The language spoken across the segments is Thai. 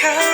ที่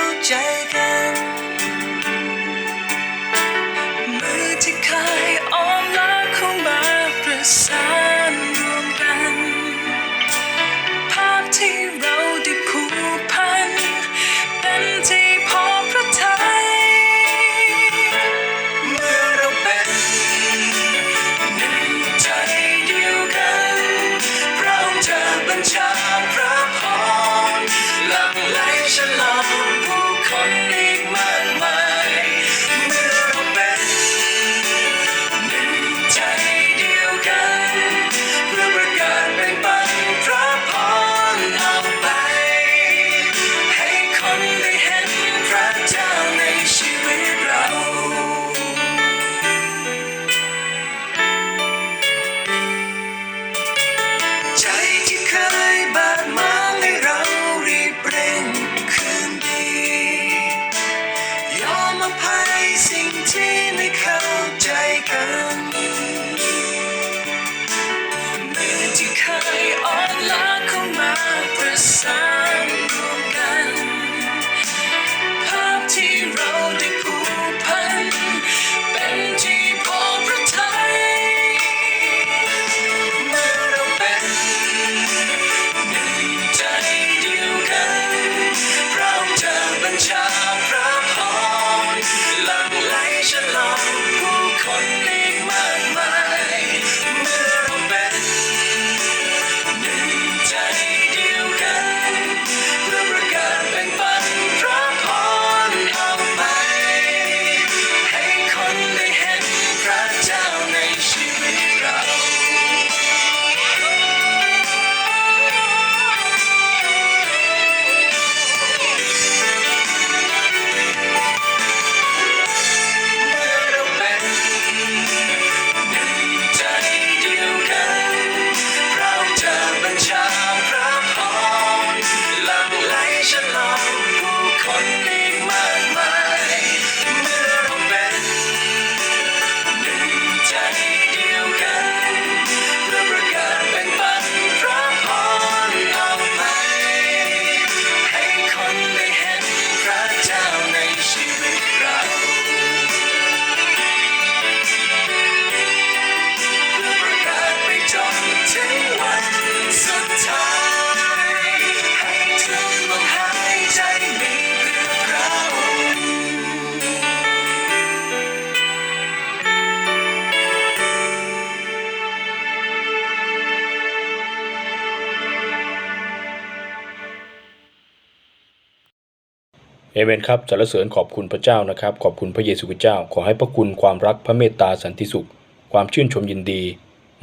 เอเมนครับสรรเสริญขอบคุณพระเจ้านะครับ ขอบคุณพระเยซูคริสต์เจ้า ขอให้พระคุณความรักพระเมตตาสันติสุข ความชื่นชมยินดี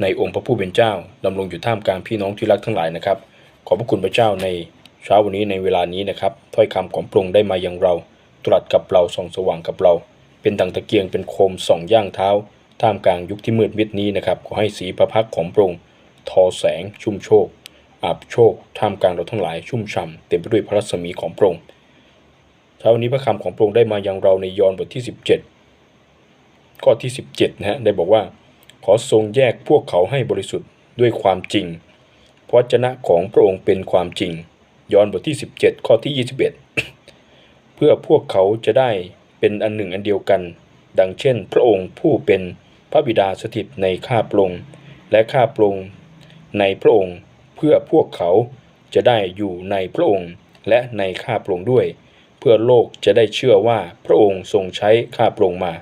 ในองค์พระผู้เป็นเจ้าดำรงอยู่ท่ามกลางพี่น้องที่รักทั้งหลายนะครับ ขอบพระคุณพระเจ้าในเช้าวันนี้ในเวลานี้นะครับถ้อยคำของพระองค์ได้มายังเรา ตรัสกับเราส่องสว่างกับเรา เป็นดังตะเกียงเป็นโคมส่องย่างเท้า ท่ามกลางยุคที่มืดมิดนี้นะครับขอให้สีพระพักของพระองค์ทอแสงชุ่มโชคอาบโชคท่ามกลางเราทั้งหลายชุ่มฉ่ำเต็มไปด้วยพระรัศมีของพระองค์ ช้าวันนี้พระคำของพระองค์ได้มายังเราในยอห์นบทที่ 17 ข้อที่ 17นะฮะได้บอกว่า ขอทรงแยกพวกเขาให้บริสุทธิ์ด้วยความจริง พระวจนะของพระองค์เป็นความจริง ยอห์นบทที่ 17 ข้อที่ 21 เพื่อพวกเขาจะได้เป็นอันหนึ่งอันเดียวกัน ดังเช่น พระองค์ผู้เป็นพระบิดาสถิตในข้าพระองค์และข้าพระองค์ในพระองค์ เพื่อพวกเขาจะได้อยู่ในพระองค์และในข้าพระองค์ด้วย พื่อโลกจะได้เชื่อว่าพระองค์ทรงใช้ข้าพระองค์มา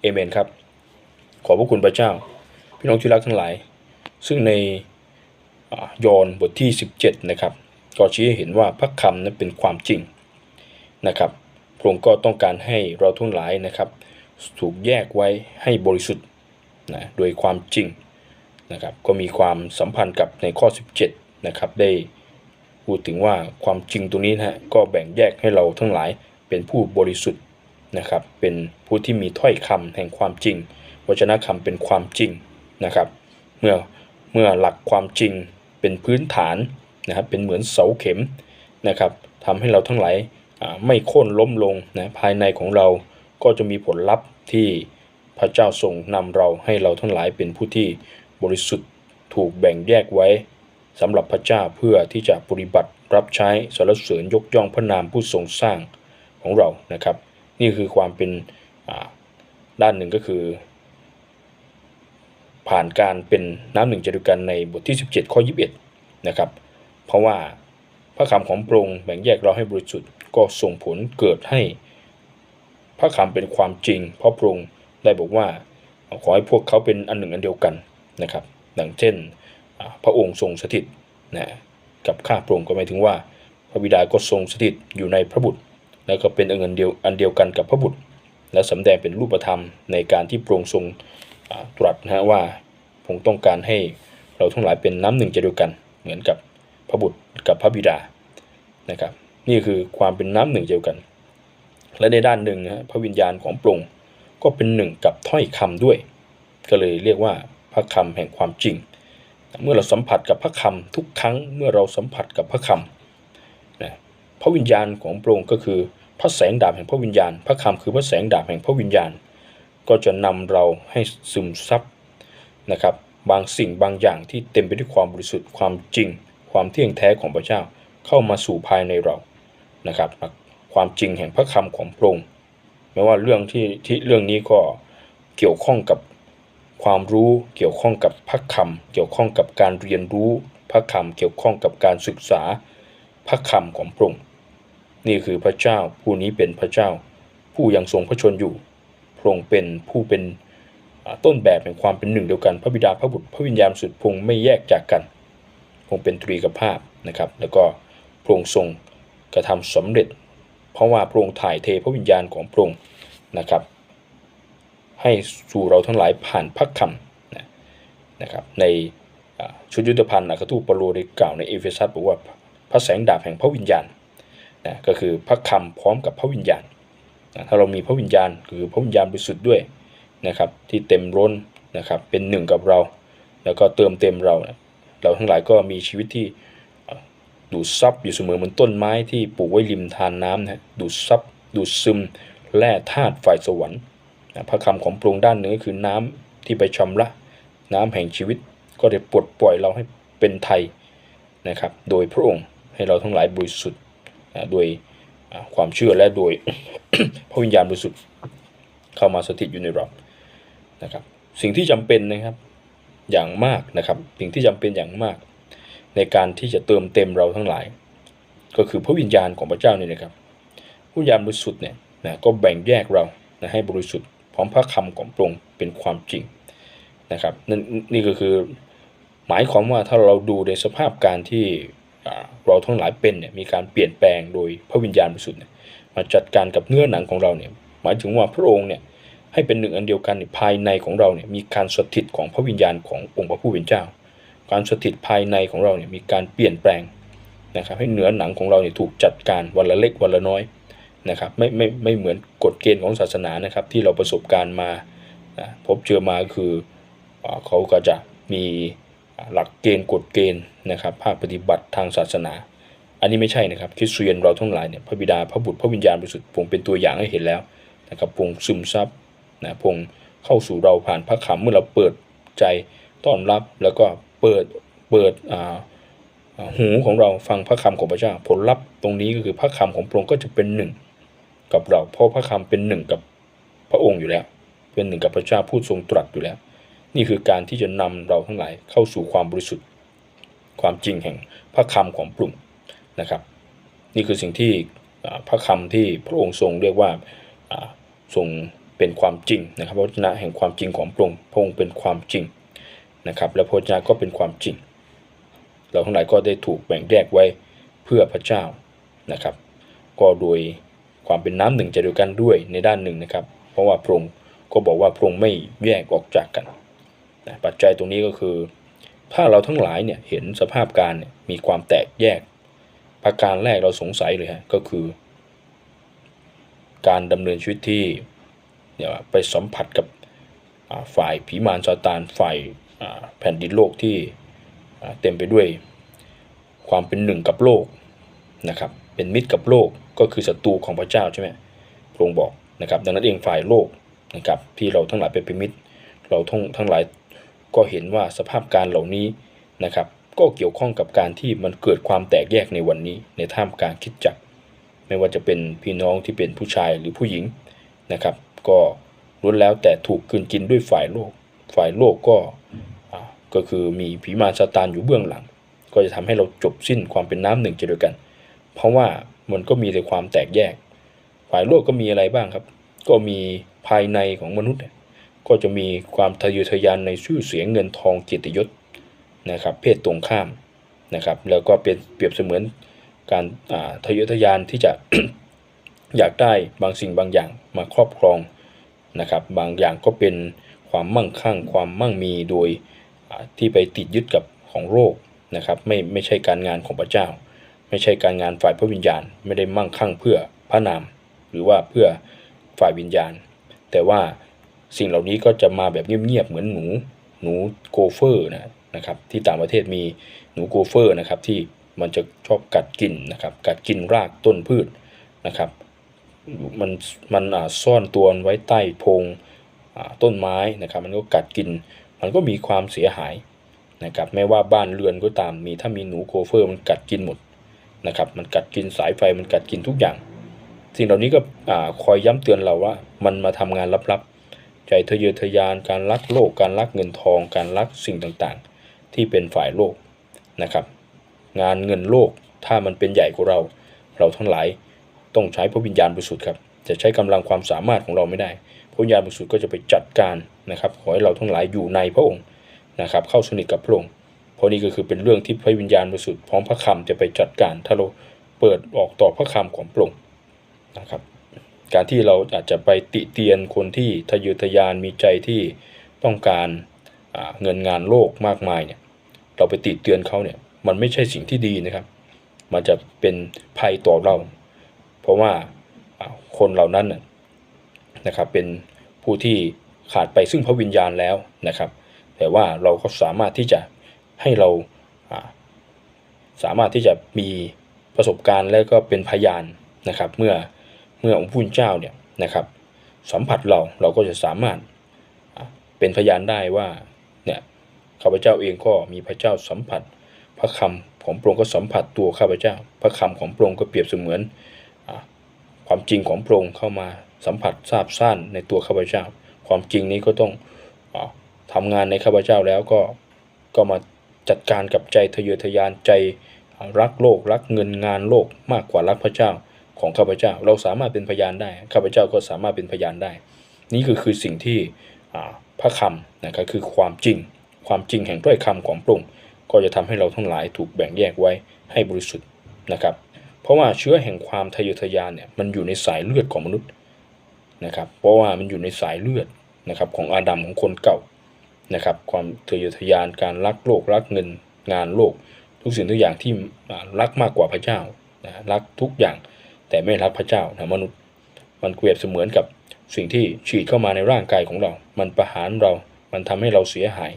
เอเมนครับ ขอบพระคุณพระเจ้า พี่น้องที่รักทั้งหลาย ซึ่งในยอห์นบทที่ 17 นะครับก็ชี้ให้เห็นว่าพระคำนั้นเป็นความจริงนะครับพระองค์ก็ต้องการให้เราทั้งหลายนะครับ ถูกแยกไว้ให้บริสุทธิ์นะโดยความจริงนะครับก็มีความสัมพันธ์กับในข้อ 17 นะครับได้ พูดถึงว่าความจริงตรงนี้นะฮะก็แบ่งแยกให้เราทั้งหลายเป็นผู้บริสุทธิ์นะครับ เป็นผู้ที่มีถ้อยคำแห่งความจริงวจนะคำเป็นความจริงนะครับ เมื่อเมื่อหลักความจริงเป็นพื้นฐานนะครับเป็นเหมือนเสาเข็มนะครับทำให้เราทั้งหลายไม่โค่นล้มลงนะภายในของเราก็จะมีผลลัพธ์ที่พระเจ้าทรงนำเราให้เราทั้งหลายเป็นผู้ที่บริสุทธิ์ถูกแบ่งแยกไว้ สำหรับพระเจ้าเพื่อที่จะปฏิบัติรับใช้สรรเสริญยกย่องพระนามผู้ทรงสร้างของเรานะครับ นี่คือความเป็นด้านหนึ่งก็คือ ผ่านการเป็นน้ำหนึ่งใจเดียวกันในบทที่ 17 ข้อ 21 นะครับ เพราะว่าพระคำของพระองค์แบ่งแยกเราให้บริสุทธิ์ก็ส่งผลเกิดให้ พระคำเป็นความจริง เพราะพระองค์ได้บอกว่าขอให้พวกเขาเป็นอันหนึ่งอันเดียวกันนะครับ ดังเช่น พระองค์ทรงสถิตนะกับข้าพระองค์ก็หมายถึงว่า พระบิดาก็ทรงสถิตอยู่ในพระบุตร แล้วก็เป็นอันเดียวอันเดียวกันกับพระบุตร และสำแดงเป็นรูปธรรมในการที่พระองค์ทรงตรัสนะฮะว่าพระองค์ต้องการให้เราทั้งหลายเป็นน้ำหนึ่งใจเดียวกัน เหมือนกับพระบุตรกับพระบิดานะครับนี่คือความเป็นน้ำหนึ่งใจเดียวกัน และในด้านหนึ่งนะพระวิญญาณของพระองค์ก็เป็นหนึ่งกับถ้อยคำด้วย ก็เลยเรียกว่าพระคำแห่งความจริง เมื่อเราสัมผัสกับพระคำทุกครั้งเมื่อเราสัมผัสกับพระคำนะพระวิญญาณของพระองค์ก็คือพระแสงดาบแห่งพระวิญญาณ พระคำคือพระแสงดาบแห่งพระวิญญาณ ก็จะนำเราให้ซึมซับนะครับบางสิ่งบางอย่างที่เต็มไปด้วยความบริสุทธิ์ความจริง ความเที่ยงแท้ของพระเจ้าเข้ามาสู่ภายในเรานะครับ ความจริงแห่งพระคำของพระองค์ไม่ว่าเรื่องที่ที่เรื่องนี้ก็เกี่ยวข้องกับ ความรู้เกี่ยวข้องกับพระคำเกี่ยวข้องกับการเรียนรู้ พระคำเกี่ยวข้องกับการศึกษา พระคำของพระองค์นี่คือพระเจ้าผู้นี้เป็นพระเจ้า ผู้ยังทรงพระชนอยู่พระองค์เป็นผู้เป็นต้นแบบแห่งความเป็นหนึ่งเดียวกัน พระบิดาพระบุตรพระวิญญาณสุดพงค์ไม่แยกจากกันพงค์เป็นตรีกับภาพนะครับ แล้วก็พระองค์ทรงกระทำสำเร็จ เพราะว่าพระองค์ถ่ายเทพระวิญญาณของพระองค์นะครับ ให้สู่เราทั้งหลายผ่านพระคำนะนะครับในชุดยุทธภัณฑ์อัครทูตปโลได้กล่าวในเอเฟซัสบอกว่าพระแสงดาบแห่งพระวิญญาณนะก็คือพระคำพร้อมกับพระวิญญาณนะถ้าเรามีพระวิญญาณคือพระวิญญาณบริสุทธิ์ด้วยนะครับที่เต็มล้นนะครับเป็นหนึ่งกับเรา แล้วก็เติมเต็มเรานะเราทั้งหลายก็มีชีวิตที่ดูดซับอยู่เสมอเหมือนต้นไม้ที่ปลูกไว้ริมทานน้ำนะดูดซับดูดซึมแร่ธาตุฝ่ายสวรรค์ นะพระคำของพระองค์ด้านหนึ่งก็คือน้ำที่ไปชำระ น้ำแห่งชีวิต ก็ได้ปลดปล่อยเราให้เป็นไทยนะครับ โดยพระองค์ให้เราทั้งหลายบริสุทธิ์นะโดยความเชื่อและโดยพระวิญญาณบริสุทธิ์เข้ามาสถิตอยู่ในเรานะครับสิ่งที่จำเป็นนะครับอย่างมากนะครับ สิ่งที่จำเป็นอย่างมาก ในการที่จะเติมเต็มเราทั้งหลาย ก็คือพระวิญญาณของพระเจ้านี่นะครับพระวิญญาณบริสุทธิ์เนี่ยนะก็แบ่งแยกเรานะให้บริสุทธิ์ พร้อมพระคำของพระองค์เป็นความจริงนะครับนั่นนี่ก็คือหมายความว่าถ้าเราดูในสภาพการที่เราทั้งหลายเป็นเนี่ยมีการเปลี่ยนแปลงโดยพระวิญญาณบริสุทธิ์เนี่ยมาจัดการกับเนื้อหนังของเราเนี่ยหมายถึงว่าพระองค์เนี่ยให้เป็นหนึ่งอันเดียวกันเนี่ยภายในของเราเนี่ยมีการสถิตของพระวิญญาณขององค์พระผู้เป็นเจ้า การสถิตภายในของเราเนี่ยมีการเปลี่ยนแปลงนะครับให้เนื้อหนังของเราเนี่ยถูกจัดการวันละเล็กวันละน้อย นะครับไม่ไม่ไม่เหมือนกฎเกณฑ์ของศาสนานะครับที่เราประสบการณ์มาพบเจอมาคืออเขาก็จะมีหลักเกณฑ์กฎเกณฑ์นะครับภาคปฏิบัติทางศาสนา อันนี้ไม่ใช่นะครับคริสเตียนเราทั้งหลายเนี่ยพระบิดาพระบุตรพระวิญญาณบริสุทธิ์พงเป็นตัวอย่างให้เห็นแล้วนะครับพงซึมซับนะพงเข้าสู่เราผ่านพระคำเมื่อเราเปิดใจต้อนรับแล้วก็เปิดเปิดหูของเราฟังพระคำของพระเจ้า ผลลัพธ์ตรงนี้ก็คือพระคำของพระองค์ก็จะเป็นหนึ่ง กับเรา เพราะพระคำเป็นหนึ่งกับพระองค์อยู่แล้ว เป็นหนึ่งกับพระเจ้าผู้ทรงตรัสอยู่แล้ว นี่คือการที่จะนำเราทั้งหลายเข้าสู่ความบริสุทธิ์ ความจริงแห่งพระคำของพระองนะครับ นี่คือสิ่งที่พระคำที่พระองค์ทรงเรียกว่าอ่าทรงเป็นความจริงนะครับพระวจนะแห่งความจริงของพระองค์พระองค์เป็นความจริงนะครับ และพระวจนะก็เป็นความจริง เราทั้งหลายก็ได้ถูกแบ่งแยกไว้เพื่อพระเจ้านะครับ ก็โดย ความเป็นน้ำหนึ่งใจเดียวกันด้วยในด้านหนึ่งนะครับ เพราะว่าพระองค์ก็บอกว่าพระองค์ไม่แยกออกจากกันนะปัจจัยตรงนี้ก็คือ ถ้าเราทั้งหลายเนี่ยเห็นสภาพการเนี่ยมีความแตกแยก ประการแรกเราสงสัยเลยฮะก็คือ การดำเนินชีวิตที่เนี่ยไปสัมผัสกับฝ่ายผีมารซาตานฝ่ายแผ่นดินโลกที่เต็มไปด้วยความเป็นหนึ่งกับโลกนะครับเป็นมิตรกับโลก ก็คือศัตรูของพระเจ้าใช่ไหมพระองค์บอกนะครับ ดังนั้นเองฝ่ายโลกนะครับที่เราทั้งหลายเป็นเป็นมิตรเราทั้งทั้งหลายก็เห็นว่าสภาพการเหล่านี้นะครับ ก็เกี่ยวข้องกับการที่มันเกิดความแตกแยกในวันนี้ ในท่ามกลางคิดจักไม่ว่าจะเป็นพี่น้องที่เป็นผู้ชายหรือผู้หญิงนะครับ ก็ล้วนแล้วแต่ถูกกืนกินด้วยฝ่ายโลก ฝ่ายโลกก็อ่าก็คือมีผีมารซาตานอยู่เบื้องหลัง ก็จะทำให้เราจบสิ้นความเป็นน้ำหนึ่งใจเดียวกัน เพราะว่ามันก็มีแต่ความแตกแยก ฝ่ายโลกก็มีอะไรบ้างครับ ก็มีภายในของมนุษย์ ก็จะมีความทะเยอทะยานในชื่อเสียงเงินทองเกียรติยศนะครับเพศตรงข้ามนะครับ แล้วก็เป็นเปรียบเสมือนการทะเยอทะยานที่จะอยากได้บางสิ่งบางอย่างมาครอบครองนะครับ บางอย่างก็เป็นความมั่งคั่ง ความมั่งมีโดยที่ไปติดยึดกับของโลกนะครับ ไม่ไม่ใช่การงานของพระเจ้า ไม่ใช่การงานฝ่ายพระวิญญาณ ไม่ได้มั่งคั่งเพื่อพระนาม หรือว่าเพื่อฝ่ายวิญญาณ แต่ว่าสิ่งเหล่านี้ก็จะมาแบบเงียบๆเหมือนหนูหนูโกเฟอร์นะนะครับที่ต่างประเทศมีหนูโกเฟอร์นะครับที่มันจะชอบกัดกินนะครับกัดกินรากต้นพืชนะครับมันมันซ่อนตัวไว้ใต้พงต้นไม้นะครับ มันก็กัดกิน มันก็มีความเสียหายนะครับแม้ว่าบ้านเรือนก็ตามมีถ้ามีหนูโกเฟอร์มันกัดกินหมด นะครับ มันกัดกินสายไฟมันกัดกินทุกอย่าง สิ่งเหล่านี้ก็คอยย้ำเตือนเราว่า มันมาทำงานลับๆ ใจทะเยอทะยานการลักโลก การลักเงินทอง การลักสิ่งต่างๆ ที่เป็นฝ่ายโลกนะครับ งานเงินโลกถ้ามันเป็นใหญ่กว่าเรา เราทั้งหลายต้องใช้พระวิญญาณบริสุทธิ์ครับจะใช้กำลังความสามารถของเราไม่ได้พระวิญญาณบริสุทธิ์ก็จะไปจัดการนะครับขอให้เราทั้งหลายอยู่ในพระองค์นะครับ เข้าสนิทกับพระองค์ เพราะนี่ก็คือเป็นเรื่องที่พระวิญญาณบริสุทธิ์พร้อมพระคำจะไปจัดการถ้าเราเปิดออกต่อพระคำของพระองค์นะครับ การที่เราอาจจะไปติเตียนคนที่ทะเยอทะยานมีใจที่ต้องการเงินงานโลกมากมายเนี่ยเราไปติเตือนเขาเนี่ยมันไม่ใช่สิ่งที่ดีนะครับ มันจะเป็นภัยต่อเรา เพราะว่าคนเหล่านั้นนะครับเป็นผู้ที่ขาดไปซึ่งพระวิญญาณแล้วนะครับ แต่ว่าเราก็สามารถที่จะ ให้เราสามารถที่จะมีประสบการณ์และก็เป็นพยานนะครับ เมื่อเมื่อองค์ผู้เป็นเจ้าเนี่ยนะครับ สัมผัสเราเราก็จะสามารถเป็นพยานได้ว่าเนี่ยข้าพเจ้าเองก็มีพระเจ้าสัมผัส พระคำของพระองค์ก็สัมผัสตัวข้าพเจ้า พระคำของพระองค์ก็เปรียบเสมือนอความจริงของพระองค์เข้ามาสัมผัสทราบซ่านในตัวข้าพเจ้า ความจริงนี้ก็ต้องอาทำงานในข้าพเจ้าแล้วก็ก็มา จัดการกับใจทะเยอทะยานใจรักโลกรักเงินงานโลกมากกว่ารักพระเจ้าของข้าพเจ้า เราสามารถเป็นพยานได้ข้าพเจ้าก็สามารถเป็นพยานได้ นี่คือคือสิ่งที่พระคำนะครับคือความจริง ความจริงแห่งถ้อยคำของพระองค์ก็จะทำให้เราทั้งหลายถูกแบ่งแยกไว้ให้บริสุทธิ์นะครับเพราะว่าเชื้อแห่งความทะเยอทะยานเนี่ยมันอยู่ในสายเลือดของมนุษย์นะครับเพราะว่ามันอยู่ในสายเลือดนะครับของอาดัมของคนเก่า นะครับความทะเยอทะยานการรักโลกรักเงินงานโลก ทุกสิ่งทุกอย่างที่รักมากกว่าพระเจ้านะรักทุกอย่างแต่ไม่รักพระเจ้านะมนุษย์ มันเปรียบเสมือนกับสิ่งที่ฉีดเข้ามาในร่างกายของเรา มันประหารเรา มันทำให้เราเสียหาย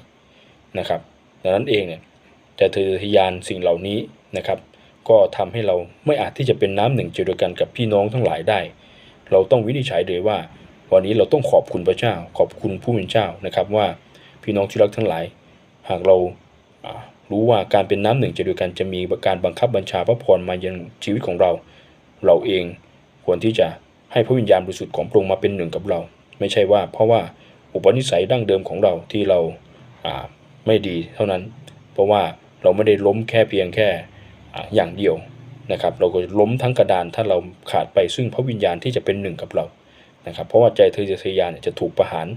นะครับดังนั้นเองเนี่ยแต่ทะเยอทะยานสิ่งเหล่านี้นะครับ ก็ทำให้เราไม่อาจที่จะเป็นน้ำหนึ่งใจเดียวกันกับพี่น้องทั้งหลายได้ เราต้องวินิจฉัยเลยว่า วันนี้เราต้องขอบคุณพระเจ้า ขอบคุณผู้เป็นเจ้านะครับว่า พี่น้องที่รักทั้งหลาย หากเรารู้ว่าการเป็นน้ำหนึ่งใจเดียวกันจะมีการบังคับบัญชาพระพรมายังชีวิตของเรา เราเองควรที่จะให้พระวิญญาณบริสุทธิ์ของพระองค์มาเป็นหนึ่งกับเรา ไม่ใช่ว่าเพราะว่าอุปนิสัยดั้งเดิมของเราที่เราไม่ดีเท่านั้น เพราะว่าเราไม่ได้ล้มแค่เพียงแค่อย่างเดียวนะครับ เราก็ล้มทั้งกระดานถ้าเราขาดไปซึ่งพระวิญญาณที่จะเป็นหนึ่งกับเรานะครับ เพราะว่าใจเยอทะยานจะถูกประหาร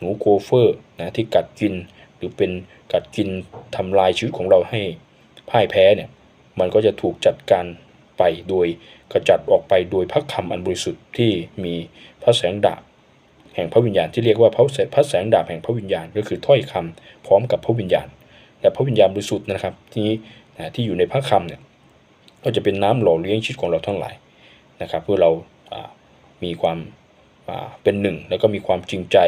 หนูโกเฟอร์นะที่กัดกิน หรือเป็นกัดกินทำลายชีวิตของเราให้พ่ายแพ้เนี่ยมันก็จะถูกจัดการไปโดยกระจัดออกไปโดยพระคำอันบริสุทธิ์ที่มีพระแสงดาบแห่งพระวิญญาณที่เรียกว่าพระแสพระแสงดาบแห่งพระวิญญาณก็คือถ้อยคำพร้อมกับพระวิญญาณ และพระวิญญาณบริสุทธิ์นะครับ ที่นะที่อยู่ในพระคำเนี่ยก็จะเป็นน้ำหล่อเลี้ยงชีวิตของเราทั้งหลายนะครับ เพื่อเรามีความเป็นหนึ่ง แล้วก็มีความจริงใจ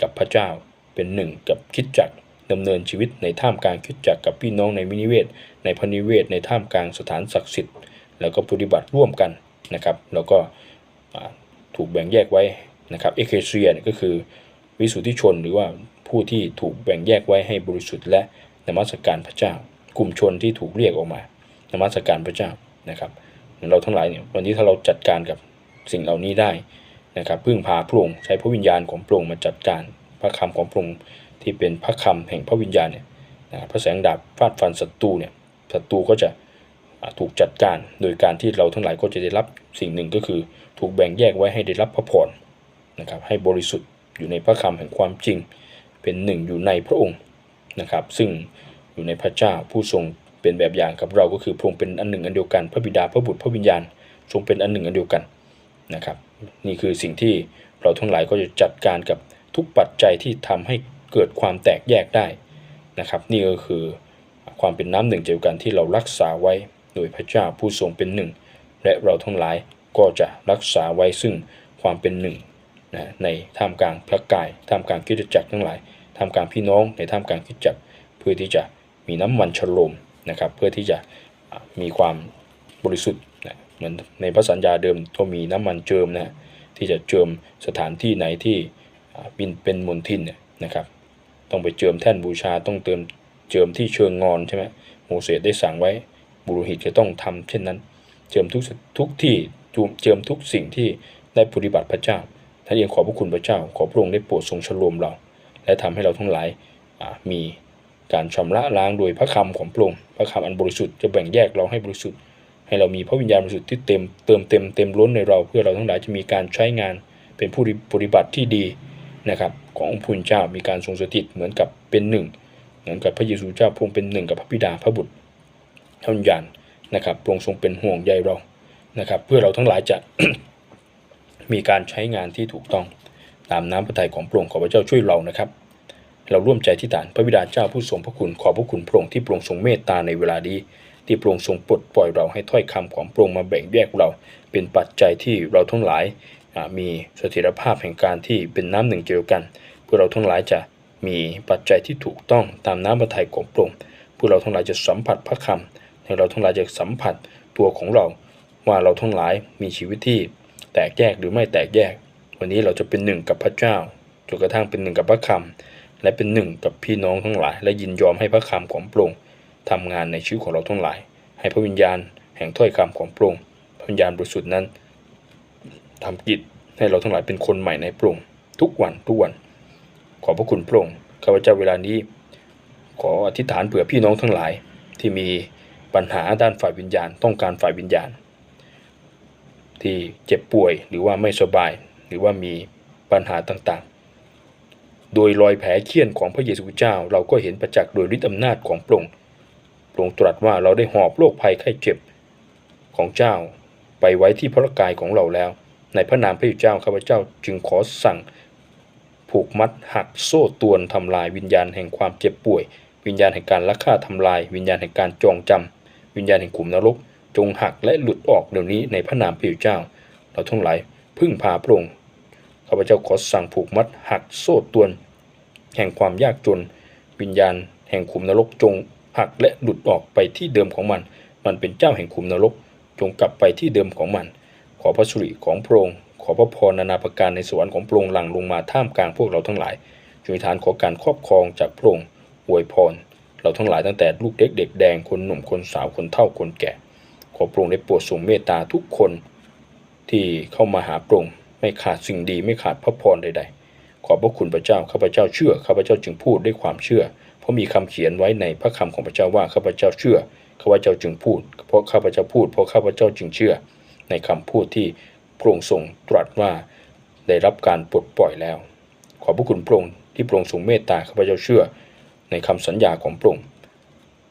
กับพระเจ้า เป็นหนึ่งกับคิดจักดำเนินชีวิตในท่ามกลางคิดจักกับพี่น้องในมินิเวศ ในพระนิเวศ ในท่ามกลางสถานศักดิ์สิทธิ์ แล้วก็ปฏิบัติร่วมกันนะครับแล้วก็ถูกแบ่งแยกไว้นะครับเอเคเซียก็คือวิสุทธิชนหรือว่าผู้ที่ถูกแบ่งแยกไว้ให้บริสุทธิ์และนมัสการพระเจ้า กลุ่มชนที่ถูกเรียกออกมานมัสการพระเจ้านะครับเราทั้งหลายเนี่ยวันนี้ถ้าเราจัดการกับสิ่งเหล่านี้ได้ นะครับพึ่งพาพระองค์ใช้พระวิญญาณของพระองค์มาจัดการพระคำของพระองค์ที่เป็นพระคำแห่งพระวิญญาณเนี่ยนะพระแสงดาบฟาดฟันศัตรูเนี่ยศัตรูก็จะถูกจัดการโดยการที่เราทั้งหลายก็จะได้รับสิ่งหนึ่งก็คือถูกแบ่งแยกไว้ให้ได้รับพระพรนะครับให้บริสุทธิ์อยู่ในพระคำแห่งความจริง เป็นหนึ่งอยู่ในพระองค์นะครับซึ่งอยู่ในพระเจ้าผู้ทรงเป็นแบบอย่างกับเราก็คือพระองค์เป็นอันหนึ่งอันเดียวกัน พระบิดาพระบุตรพระวิญญาณทรงเป็นอันหนึ่งอันเดียวกันนะครับนี่คือสิ่งที่เราทั้งหลายก็จะจัดการกับทุกปัจจัยที่ทำให้เกิดความแตกแยกได้นะครับ นี่ก็คือความเป็นน้ำหนึ่งเดียวกันที่เรารักษาไว้โดยพระเจ้าผู้ทรงเป็นหนึ่ง และเราทั้งหลายก็จะรักษาไว้ซึ่งความเป็นหนึ่งนะในท่ามกลางพระกายท่ามกลางคริสตจักรทั้งหลายท่ามกลางพี่น้องในท่ามกลางคริสตจักรเพื่อที่จะมีน้ำมันฉลมนะครับ เพื่อที่จะมีความบริสุทธิ์ เหมือนในพระสัญญาเดิมก็มีน้ำมันเจิมนะที่จะเจิมสถานที่ไหนที่อ่าเป็นเป็นมลทินนะครับต้องไปเจิมแท่นบูชาต้องเติมเจิมที่เชิงงอนใช่ไหมโมเสสได้สั่งไว้บุรุษจะต้องทำเช่นนั้น เจิมทุกทุกที่เจิมทุกสิ่งที่ได้ปฏิบัติพระเจ้าท่านเองขอพระคุณพระเจ้า ขอพระองค์ได้โปรดทรงฉลมเรา และทำให้เราทั้งหลายมีการชำระล้างโดยพระคำของพระองค์พระคำอันบริสุทธิ์จะแบ่งแยกเราให้บริสุทธิ์ ให้เรามีพระวิญญาณบริสุทธิ์ที่เต็มเติมเต็มเต็มล้นในเราเพื่อเราทั้งหลายจะมีการใช้งานเป็นผู้ปฏิบัติที่ดีนะครับขององค์พระผู้เจ้ามีการทรงสถิตเหมือนกับเป็นหนึ่งเหมือนกับพระเยซูเจ้าพระองค์เป็นหนึ่งกับพระบิดาพระบุตรท่านญาณนะครับพระองค์ทรงเป็นห่วงใยเรานะครับ เพื่อเราทั้งหลายจะมีการใช้งานที่ถูกต้องตามน้ำพระทัยของพระองค์ขอพระเจ้าช่วยเรานะครับ เราร่วมใจที่ฐานพระบิดาเจ้าผู้ทรงพระคุณขอพระคุณพระองค์ที่พระองค์ทรงเมตตาในเวลานี้ ที่พระองค์ทรงปลดปล่อยเราให้ถ้อยคำของพระองค์มาแบ่งแยกเรา เป็นปัจจัยที่เราทั้งหลายมีเสถียรภาพแห่งการที่เป็นน้ำหนึ่งเดียวกัน เพื่อเราทั้งหลายจะมีปัจจัยที่ถูกต้องตามน้ำพระทัยของพระองค์เพื่อเราทั้งหลายจะสัมผัสพระคำให้เราทั้งหลายจะสัมผัสตัวของเรา ว่าเราทั้งหลายมีชีวิตที่แตกแยกหรือไม่แตกแยก วันนี้เราจะเป็นหนึ่งกับพระเจ้าจนกระทั่งเป็นหนึ่งกับพระคำและเป็นหนึ่งกับพี่น้องทั้งหลาย และยินยอมให้พระคำของพระองค์ ทำงานในชีวิตของเราทั้งหลาย ให้พระวิญญาณแห่งถ้อยคำของพระองค์พระวิญญาณบริสุทธิ์นั้นทำกิจให้เราทั้งหลายเป็นคนใหม่ในพระองค์ทุกวันทุกวัน ขอพระคุณพระองค์ข้าพเจ้าเวลานี้ ขออธิษฐานเผื่อพี่น้องทั้งหลายที่มีปัญหาด้านฝ่ายวิญญาณ ต้องการฝ่ายวิญญาณ ที่เจ็บป่วยหรือว่าไม่สบาย หรือว่ามีปัญหาต่างๆ โดยรอยแผลเคี้ยนของพระเยซูเจ้า เราก็เห็นประจักษ์โดยฤทธิอำนาจของพระองค์ พระองค์ตรัสว่าเราได้หอบโรคภัยไข้เจ็บของเจ้า ไปไว้ที่พระกายของเราแล้ว ในพระนามพระเจ้าข้าพเจ้าจึงขอสั่ง ผูกมัดหักโซ่ตวนทำลายวิญญาณแห่งความเจ็บป่วย วิญญาณแห่งการลักฆ่าทำลาย วิญญาณแห่งการจองจำวิญญาณแห่งขุมนรก จงหักและหลุดออกเดี๋ยวนี้ในพระนามพระเจ้า เราทั้งหลายพึ่งพาพระองค์ข้าพเจ้าขอสั่งผูกมัดหักโซ่ตวน แห่งความยากจน วิญญาณแห่งขุมนรกจง หักและหลุดออกไปที่เดิมของมัน มันเป็นเจ้าแห่งขุมนรก จงกลับไปที่เดิมของมัน ขอพระสุริของพระองค์ ขอพระพรนานาประการในสวรรค์ของพระองค์หลั่งลงมาท่ามกลางพวกเราทั้งหลายจงฐานขอการครอบครองจากพระองค์อวยพร เราทั้งหลายตั้งแต่ลูกเด็กเด็กแดงคนหนุ่มคนสาวคนเฒ่าคนแก่ ขอพระองค์ได้โปรดทรงเมตตาทุกคนที่เข้ามาหาพระองค์ไม่ขาดสิ่งดีไม่ขาดพระพรใด ๆ ขอพระคุณพระเจ้าข้าพเจ้าเชื่อข้าพเจ้าจึงพูดด้วยความเชื่อ เพราะมีคำเขียนไว้ในพระคำของพระเจ้าว่าข้าพเจ้าเชื่อข้าพเจ้าจึงพูด เพราะข้าพเจ้าพูดเพราะข้าพเจ้าจึงเชื่อ ในคำพูดที่พระองค์ทรงตรัสว่าได้รับการปลดปล่อยแล้ว ขอบพระคุณพระองค์ที่พระองค์ทรงเมตตาข้าพเจ้าเชื่อ ในคำสัญญาของพระองค์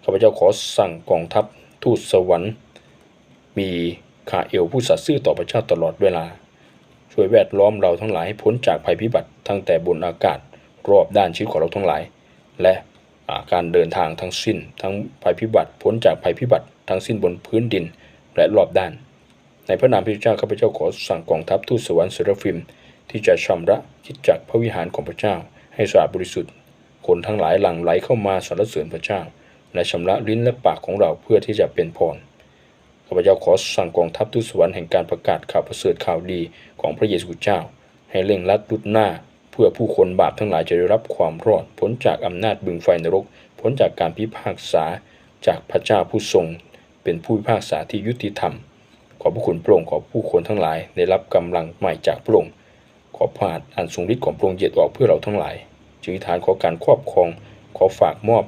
ข้าพเจ้าขอสั่งกองทัพทูตสวรรค์ มีขาเอวผู้สัตย์ซื่อต่อพระเจ้าตลอดเวลา ช่วยแวดล้อมเราทั้งหลายให้พ้นจากภัยพิบัติตั้งแต่บนอากาศรอบด้านชีวิตของเราทั้งหลาย และ การเดินทางทั้งสิ้น ทั้งภัยพิบัติพ้นจากภัยพิบัติทั้งสิ้นบนพื้นดินและรอบด้าน ในพระนามพระเจ้าข้าพเจ้าขอสั่งกองทัพทูตสวรรค์เซราฟิม ที่จะชำระคิดจักพระวิหารของพระเจ้า ให้สะอาดบริสุทธิ์ คนทั้งหลายหลั่งไหลเข้ามาสรรเสริญพระเจ้า และชำระลิ้นและปากของเราเพื่อที่จะเป็นพรข้าพเจ้าขอสั่งกองทัพทูตสวรรค์แห่งการประกาศข่าวประเสริฐข่าวดีของพระเยซูเจ้า ให้เร่งรัดรุดหน้า เพื่อผู้คนบาปทั้งหลายจะได้รับความรอดพ้นจากอำนาจบึงไฟนรก พ้นจากการพิพากษาจากพระเจ้าผู้ทรง เป็นผู้พิพากษาที่ยุติธรรม ขอพระคุณพระองค์ขอผู้คนทั้งหลายได้รับกำลังใหม่จากพระองค์ขอพระหัตถ์อันทรงฤทธิ์ของพระองค์เยียดออกเพื่อเราทั้งหลายจึงอธิษฐานขอการครอบครอง ขอฝากมอบ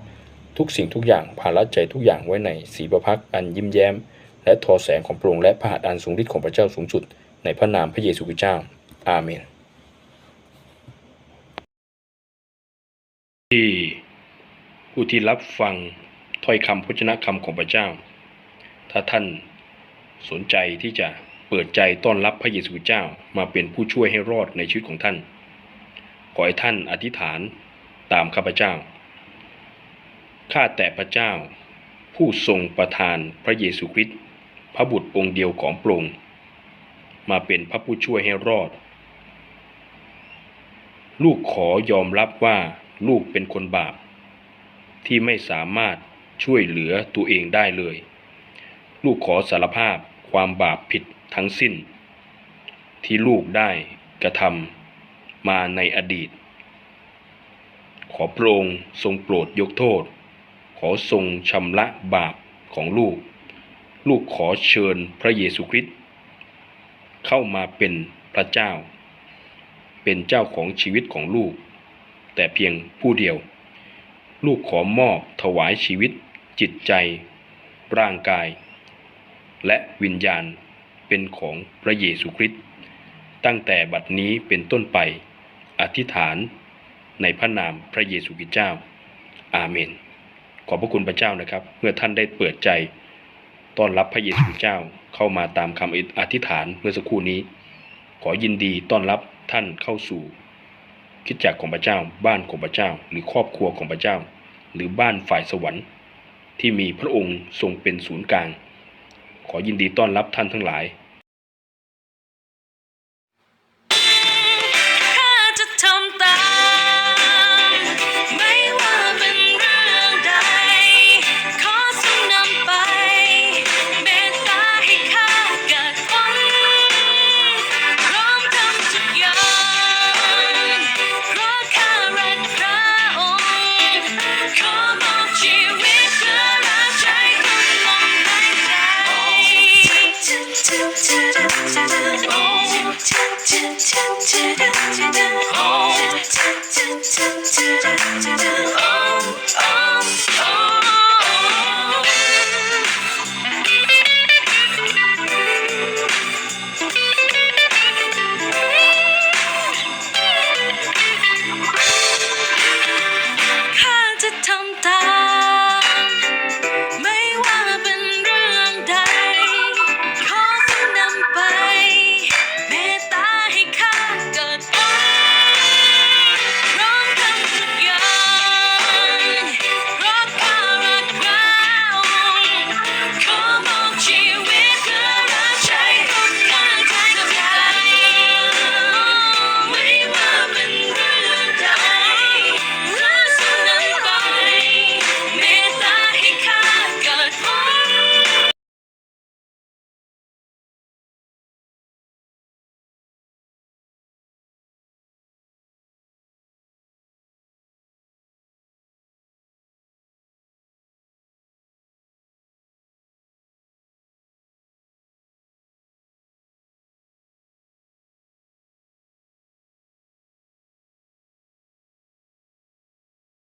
ทุกสิ่งทุกอย่างภาระใจทุกอย่างไว้ในสีประพักอันยิ้มแย้ม และทอแสงของพระองค์และพระหัตถ์อันทรงฤทธิ์ของพระเจ้าสูงสุด ในพระนามพระเยซูคริสต์เจ้า อาเมน ที่ผู้ที่รับฟังถ้อยคำพระชนะคำของพระเจ้า ถ้าท่านสนใจที่จะเปิดใจต้อนรับพระเยซูเจ้ามาเป็นผู้ช่วยให้รอดในชีวิตของท่าน ขอให้ท่านอธิษฐานตามข้าพเจ้า ข้าแต่พระเจ้า ผู้ทรงประทานพระเยซูคริสต์พระบุตรองค์เดียวของพระองค์มาเป็นพระผู้ช่วยให้รอด ลูกขอยอมรับว่า ลูกเป็นคนบาป ที่ไม่สามารถช่วยเหลือตัวเองได้เลย ลูกขอสารภาพความบาปผิดทั้งสิ้น ที่ลูกได้กระทำมาในอดีต ขอพระองค์ทรงโปรดยกโทษ ขอทรงชำระบาปของลูก ลูกขอเชิญพระเยซูคริสต์เข้ามาเป็นพระเจ้า เป็นเจ้าของชีวิตของลูก แต่เพียงผู้เดียว ลูกขอมอบถวายชีวิต จิตใจ ร่างกาย และวิญญาณเป็นของพระเยซูคริสต์ตั้งแต่บัดนี้เป็นต้นไป อธิษฐานในพระนามพระเยซูคริสต์เจ้า อาเมน ขอบพระคุณพระเจ้านะครับ เมื่อท่านได้เปิดใจ ต้อนรับพระเยซูคริสต์เจ้าเข้ามาตามคำอธิษฐานเมื่อสักครู่นี้ ขอยินดีต้อนรับท่านเข้าสู่ คิดจักรของพระเจ้า บ้านของพระเจ้า หรือครอบครัวของพระเจ้า หรือบ้านฝ่ายสวรรค์ ที่มีพระองค์ทรงเป็นศูนย์กลาง ขอยินดีต้อนรับท่านทั้งหลาย